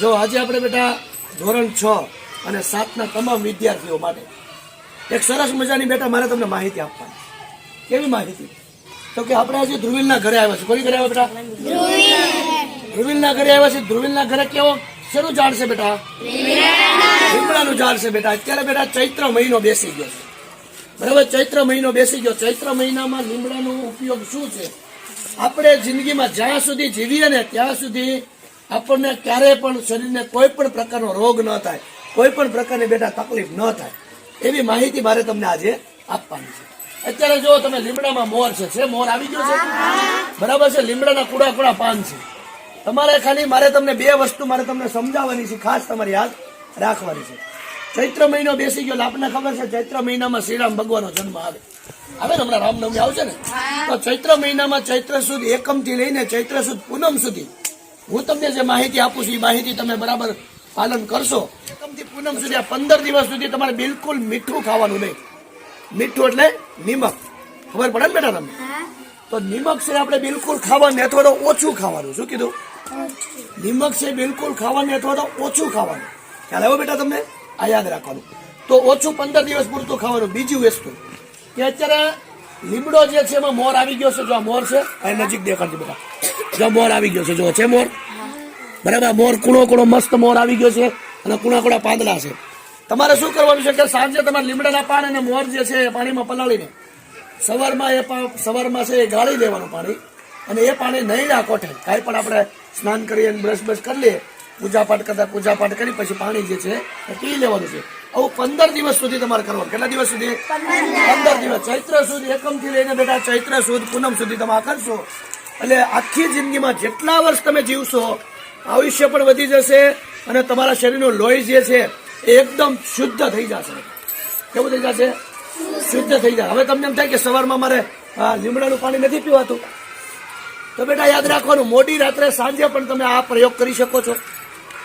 જો આજે આપણે બેટા ધોરણ છ અને સાતના તમામ વિદ્યાર્થીઓ માટે એક સરસ મજાની બેટા મારે તમને માહિતી આપવાની. કેવી માહિતી? તો કે આપણે આજે ધ્રુવિલના ઘરે આવ્યા છે કોઈ ઘરે આવ્યા બેટા? ધ્રુવિલના ઘરે આવ્યા છે ધ્રુવિલના ઘરે કેવો? શેનું ઝાડ છે બેટા? લીમડાનું ઝાડ છે બેટા. અત્યારે બેટા ચૈત્ર મહિનો બેસી ગયો છે. બરાબર? ચૈત્ર મહિનો બેસી ગયો. ચૈત્ર મહિનામાં લીમડાનો ઉપયોગ શું છે? આપણે જિંદગીમાં જ્યાં સુધી જીવીએ ને ત્યાં સુધી આપણને ક્યારેય પણ શરીરને કોઈ પણ પ્રકારનો રોગ ન થાય કોઈ પણ પ્રકારની બેટા તકલીફ ન થાય. એવી માહિતી મારે તમને આજે આપવાની છે. અત્યારે જો તમે લીમડામાં મોર છે છે મોર આવી ગયો છે? બરાબર છે લીમડાના કુડા કુડા પાન છે. તમારે ખાલી મારે તમને બે વસ્તુ મારે તમને સમજાવવાની છે ખાસ તમારે યાદ રાખવાની છે. ચૈત્ર મહિનો બેસી ગયો આપને ખબર છે ચૈત્ર મહિનામાં શ્રીરામ ભગવાનનો જન્મ આવે. આવે ને હમણાં રામનવમી આવશે ને? તો ચૈત્ર મહિનામાં ચૈત્ર સુદ એકમથી લઈને ચૈત્ર સુદ પૂનમ સુધી હું તમને જે માહિતી આપું છું એ માહિતી તમે બરાબર પાલન કરશો. એકમથી પૂનમ સુધી આ પંદર દિવસ સુધી તમારે બિલકુલ મીઠું ખાવાનું નહીં. મીઠું એટલે નિમક. ખબર પડે ને બેટા તમને? તો નિમક છે આપણે બિલકુલ ખાવાનું અથવા તો ઓછું ખાવાનું. શું કીધું? નિમક છે બિલકુલ ખાવાનું અથવા તો ઓછું ખાવાનું. ખ્યાલ આવ્યો બેટા તમને? આ યાદ રાખવાનું. તો ઓછું પંદર દિવસ પૂરતું ખાવાનું. બીજી વસ્તુ. કે અત્યારે લીમડો જે છે એમાં મોર આવી ગયો છે. જો આ મોર છે એ નજીક દેખાડજો બેટા. જો મોર આવી ગયો છે. જો છે મોર? બરાબર, મોર કુણો કુણો મસ્ત મોર આવી ગયો છે અને કુણા કુણા પાંદડા છે. તમારે શું કરવાનું છે કે સાંજે તમારે લીમડાના પાન અને મોર જે છે એ પાણીમાં પલાળીને સવારમાં એ સવારમાં છે એ ગાળી દેવાનું પાણી અને એ પાણી નહીં ના કોઠે કાંઈ પણ આપણે સ્નાન કરીએ અને બ્રશ બ્રશ કરી લઈએ પૂજા પાઠ કરતા પૂજાપાઠ કરી પછી પાણી જે છે એ પી લેવાનું છે. આવું પંદર દિવસ સુધી તમારે કરવાનું. કેટલા દિવસ સુધી? પંદર દિવસ. ચૈત્ર સુદ એકમથી લઈને બેટા ચૈત્ર સુદ પૂનમ સુધી તમે કરશો. એટલે આખી જિંદગીમાં જેટલા વર્ષ તમે જીવશો, આયુષ્ય પણ વધી જશે અને તમારા શરીરનું લોહી જે છે, એ એકદમ શુદ્ધ થઈ જશે. કેવું થઈ જશે? શુદ્ધ થઈ જાય. હવે તમને એમ થાય કે સવારમાં મારે લીમડાનું પાણી નથી પીવાતું. તો બેટા યાદ રાખવાનું, મોડી રાત્રે સાંજે પણ તમે આ પ્રયોગ કરી શકો છો.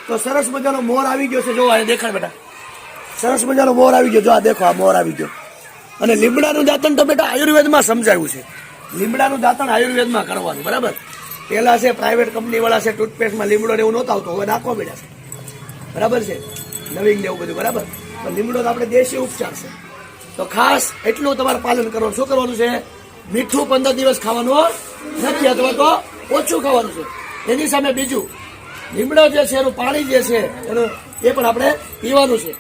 તો સરસ મજાનો મોર આવી ગયો છે. જો, આ દેખાડ બેટા. સરસ મજાનો મોર આવી ગયો. જો, આ દેખો, આ મોર આવી ગયો. અને લીમડાનું દાંતન તો બેટા આયુર્વેદમાં સમજાયું છે. લીમડાનું દાંતણ આયુર્વેદમાં કરવાનું, બરાબર? પહેલાં છે પ્રાઇવેટ કંપનીવાળા છે ટૂથપેસ્ટમાં લીમડો એવું નહોતું આવતો, હવે નાખવા મળ્યા છે. બરાબર છે? નવીન ને એવું બધું, બરાબર? પણ લીમડો તો આપણે દેશી ઉપચાર છે. તો ખાસ એટલું તમારે પાલન કરવાનું. શું કરવાનું છે? મીઠું પંદર દિવસ ખાવાનું નથી અથવા તો ઓછું ખાવાનું છે. એની સામે બીજું, લીમડો જે છે, એનું પાણી જે છે, એનું એ પણ આપણે પીવાનું છે.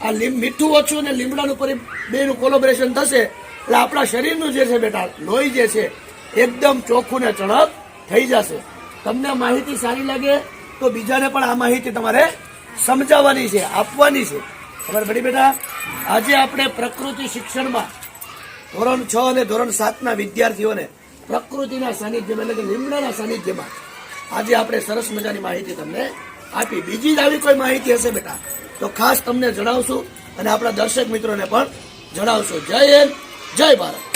આ લીમ- મીઠું ઓછું અને લીમડાનું પરી, બેનું કોલોબરેશન થશે એટલે આપણા શરીરનું જે છે બેટા, લોહી જે છે, એકદમ ચોખ્ખું ને ચડક થઈ જશે. તમને માહિતી સારી લાગે તો બીજાને પણ આ માહિતી તમારે સમજાવવાની છે, આપવાની છે. ખબર પડી બેટા? આજે આપણે પ્રકૃતિ શિક્ષણમાં ધોરણ છ અને ધોરણ સાતના વિદ્યાર્થીઓને પ્રકૃતિના સાનિધ્યમાં એટલે કે લીમડાના સાનિધ્યમાં આજે આપણે સરસ મજાની માહિતી તમને આપી. બીજી જ આવી કોઈ માહિતી હશે બેટા, તો ખાસ તમને જણાવશું અને આપણા દર્શક મિત્રોને પણ જણાવશું. જય હિન્દ! જય ભારત.